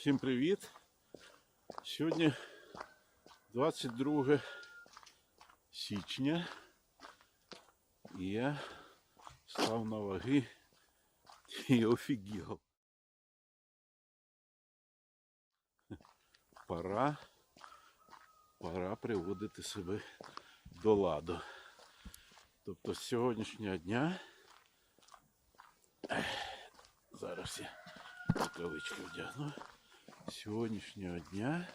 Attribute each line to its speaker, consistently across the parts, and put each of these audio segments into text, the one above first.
Speaker 1: Всім привіт! Сьогодні 22 січня. І я став на ваги і офігел. Пора, пора приводити себе до ладу. Тобто з сьогоднішнього дня зараз я рукавички вдягну. Сьогоднішнього дня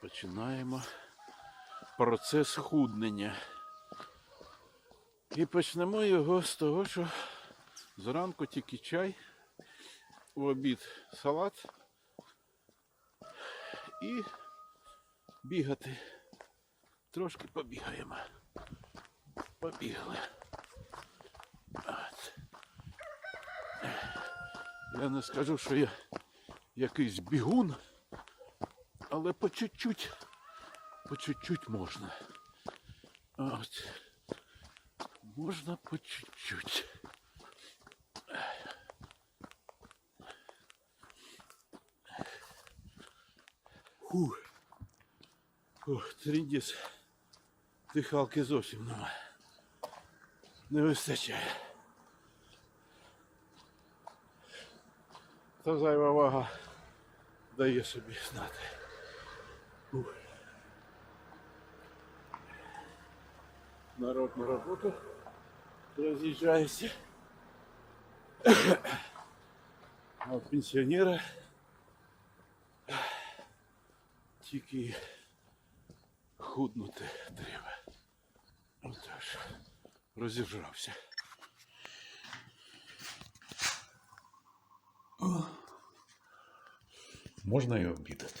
Speaker 1: починаємо процес худнення. І почнемо його з того, що зранку тільки чай, в обід салат і бігати. Трошки побігаємо. Побігали. От. Я не скажу, що я якийсь бігун, але по чуть-чуть, по чуть-чуть можна. От. Можна по чуть-чуть. Фух. Фух, тріндіс. Дихалки зовсім нема. Не вистачає. Та зайва вага дає собі знати. Ух. Народ на роботу роз'їжджається. А у пенсіонера тільки худнути треба. Отож, розіжрався. Можна і обідати.